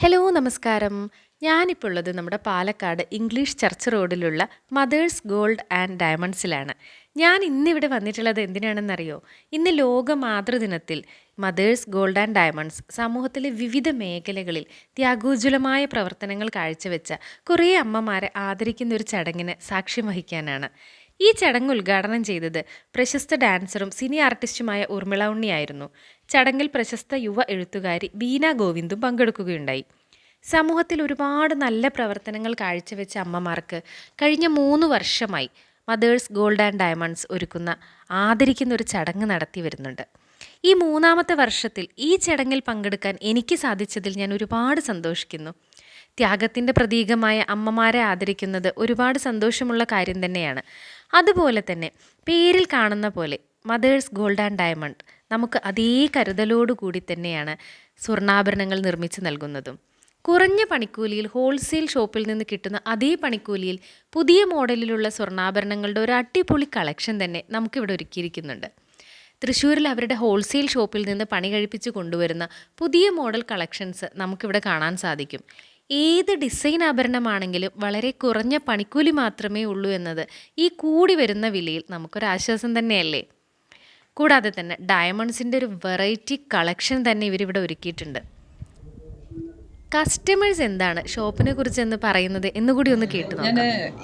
Hello നമസ്കാരം. ഞാനിപ്പോൾ ഉള്ളത് നമ്മുടെ പാലക്കാട് ഇംഗ്ലീഷ് ചർച്ച് റോഡിലുള്ള മദേഴ്സ് ഗോൾഡ് ആൻഡ് ഡയമണ്ട്സിലാണ് ഞാൻ ഇന്നിവിടെ വന്നിട്ടുള്ളത് എന്തിനാണെന്നറിയോ? ഇന്ന് ലോക മാതൃദിനത്തിൽ മദേഴ്സ് ഗോൾഡ് ആൻഡ് ഡയമണ്ട്സ് സമൂഹത്തിലെ വിവിധ മേഖലകളിൽ ത്യാഗോജ്വലമായ പ്രവർത്തനങ്ങൾ കാഴ്ചവെച്ച കുറേ അമ്മമാരെ ആദരിക്കുന്ന ഒരു ചടങ്ങിന് സാക്ഷ്യം വഹിക്കാനാണ്. ഈ ചടങ്ങ് ഉദ്ഘാടനം ചെയ്തത് പ്രശസ്ത ഡാൻസറും സിനി ആർട്ടിസ്റ്റുമായ ഉർമിള ഉണ്ണിയായിരുന്നു. ചടങ്ങിൽ പ്രശസ്ത യുവ എഴുത്തുകാരി ബീന ഗോവിന്ദും പങ്കെടുക്കുകയുണ്ടായി. സമൂഹത്തിൽ ഒരുപാട് നല്ല പ്രവർത്തനങ്ങൾ കാഴ്ചവെച്ച അമ്മമാർക്ക് കഴിഞ്ഞ മൂന്ന് വർഷമായി മദേഴ്സ് ഗോൾഡ് ആൻഡ് ഡയമണ്ട്സ് ഒരുക്കുന്ന ആദരിക്കുന്ന ഒരു ചടങ്ങ് നടത്തി വരുന്നുണ്ട്. ഈ മൂന്നാമത്തെ വർഷത്തിൽ ഈ ചടങ്ങിൽ പങ്കെടുക്കാൻ എനിക്ക് സാധിച്ചതിൽ ഞാൻ ഒരുപാട് സന്തോഷിക്കുന്നു. ത്യാഗത്തിന്റെ പ്രതീകമായ അമ്മമാരെ ആദരിക്കുന്നത് ഒരുപാട് സന്തോഷമുള്ള കാര്യം തന്നെയാണ്. അതുപോലെ തന്നെ പേരിൽ കാണുന്ന പോലെ മദേഴ്സ് ഗോൾഡ് ആൻഡ് ഡയമണ്ട് നമുക്ക് അതേ കരുതലോടുകൂടി തന്നെയാണ് സ്വർണാഭരണങ്ങൾ നിർമ്മിച്ച് നൽകുന്നതും. കുറഞ്ഞ പണിക്കൂലിയിൽ ഹോൾസെയിൽ ഷോപ്പിൽ നിന്ന് കിട്ടുന്ന അതേ പണിക്കൂലിയിൽ പുതിയ മോഡലിലുള്ള സ്വർണാഭരണങ്ങളുടെ ഒരു അടിപൊളി കളക്ഷൻ തന്നെ നമുക്കിവിടെ ഒരുക്കിയിരിക്കുന്നുണ്ട്. തൃശ്ശൂരിൽ അവരുടെ ഹോൾസെയിൽ ഷോപ്പിൽ നിന്ന് പണി കഴിപ്പിച്ച് കൊണ്ടുവരുന്ന പുതിയ മോഡൽ കളക്ഷൻസ് നമുക്കിവിടെ കാണാൻ സാധിക്കും. ഏത് ഡിസൈൻ ആഭരണമാണെങ്കിലും വളരെ കുറഞ്ഞ പണിക്കൂലി മാത്രമേ ഉള്ളൂ എന്നത് ഈ കൂടി വരുന്ന വിലയിൽ നമുക്കൊരാശ്വാസം തന്നെയല്ലേ? കൂടാതെ തന്നെ ഡയമണ്ട്സിന്റെ ഒരു വെറൈറ്റി കളക്ഷൻ തന്നെ ഇവരിവിടെ ഒരുക്കിയിട്ടുണ്ട്. കസ്റ്റമേഴ്സ് എന്താണ്? ഷോപ്പിനെ കുറിച്ച് എന്ന് പറയുന്നത് എന്നുകൂടി ഒന്ന് കേട്ടു ഞാൻ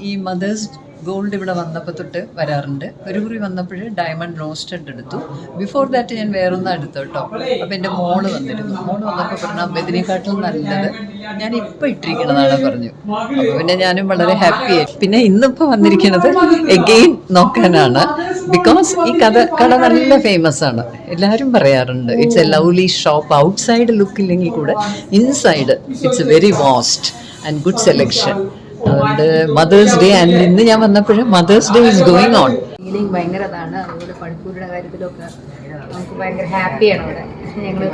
ഈ മദേഴ്സ് ഗോൾഡ് ഇവിടെ വന്നപ്പോൾ തൊട്ട് വരാറുണ്ട്. ഒരു കുറി വന്നപ്പോൾ ഡയമണ്ട് റോസ്റ്റഡ് എടുത്തു. ബിഫോർ ദാറ്റ് ഞാൻ വേറൊന്നും എടുത്തു കേട്ടോ അപ്പം എന്റെ മോൾ വന്നിരുന്നു. മോൾ വന്നപ്പോൾ പറഞ്ഞു അമ്മ ഇതിനെക്കാട്ടിലും നല്ലത് ഞാൻ ഇപ്പം ഇട്ടിരിക്കണതാണ് പറഞ്ഞു. അപ്പോൾ പിന്നെ ഞാനും വളരെ ഹാപ്പിയായി പിന്നെ ഇന്നിപ്പോൾ വന്നിരിക്കുന്നത് എഗെയിൻ നോക്കാനാണ്. ബിക്കോസ് ഈ കഥ കട നല്ല ഫേമസ് ആണ്. എല്ലാവരും പറയാറുണ്ട് it's a lovely shop outside look ഇല്ലെങ്കിൽ കൂടെ inside it's very vast and good selection അതുകൊണ്ട് മദേഴ്സ് ഡേ ആൻഡ് ഇന്ന് ഞാൻ വന്നപ്പോഴും mother's day is going on feeling ഭയങ്കര ഇതാണ്. അതുപോലെ പണിക്കൂലിയുടെ കാര്യത്തിലൊക്കെ നമുക്ക് ഭയങ്കര ഹാപ്പിയാണ് ഇവിടെ. ഞങ്ങൾ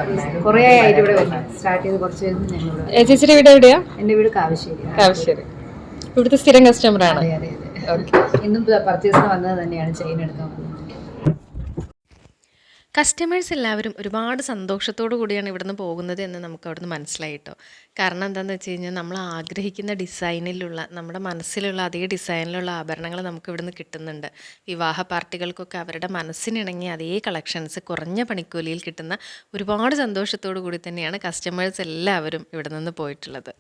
കുറേ ആയിട്ട് ഇവിടെ വന്നു. സ്റ്റാർട്ട് ചെയ്ത് കുറച്ച് കഴിഞ്ഞ് ഞങ്ങൾ ചേച്ചിയുടെ വീട് എവിടെയാ? എന്റെ വീട് കാവശ്ശേരി. കാവശ്ശേരി. ഇവിടുത്തെ സ്ഥിരം കസ്റ്റമറാണ് ആണ്. അതെ അതെ. ഇന്നും പർച്ചേസിന് വന്നത് തന്നെയാണ് ചെയിൻ എടുക്കാൻ കസ്റ്റമേഴ്സ് എല്ലാവരും ഒരുപാട് സന്തോഷത്തോടു കൂടിയാണ് ഇവിടുന്ന് പോകുന്നത് എന്ന് നമുക്ക് അവിടുന്ന് മനസ്സിലായിട്ടോ കാരണം എന്താണെന്ന് വെച്ച് കഴിഞ്ഞാൽ നമ്മൾ ആഗ്രഹിക്കുന്ന ഡിസൈനിലുള്ള നമ്മുടെ മനസ്സിലുള്ള അതേ ഡിസൈനിലുള്ള ആഭരണങ്ങൾ നമുക്ക് ഇവിടുന്ന് കിട്ടുന്നുണ്ട്. വിവാഹ പാർട്ടികൾക്കൊക്കെ അവരുടെ മനസ്സിനിണങ്ങിയ അതേ കളക്ഷൻസ് കുറഞ്ഞ പണിക്കൂലിയിൽ കിട്ടുന്ന ഒരുപാട് സന്തോഷത്തോടു കൂടി തന്നെയാണ് കസ്റ്റമേഴ്സ് എല്ലാവരും ഇവിടെ നിന്ന് പോയിട്ടുള്ളത്.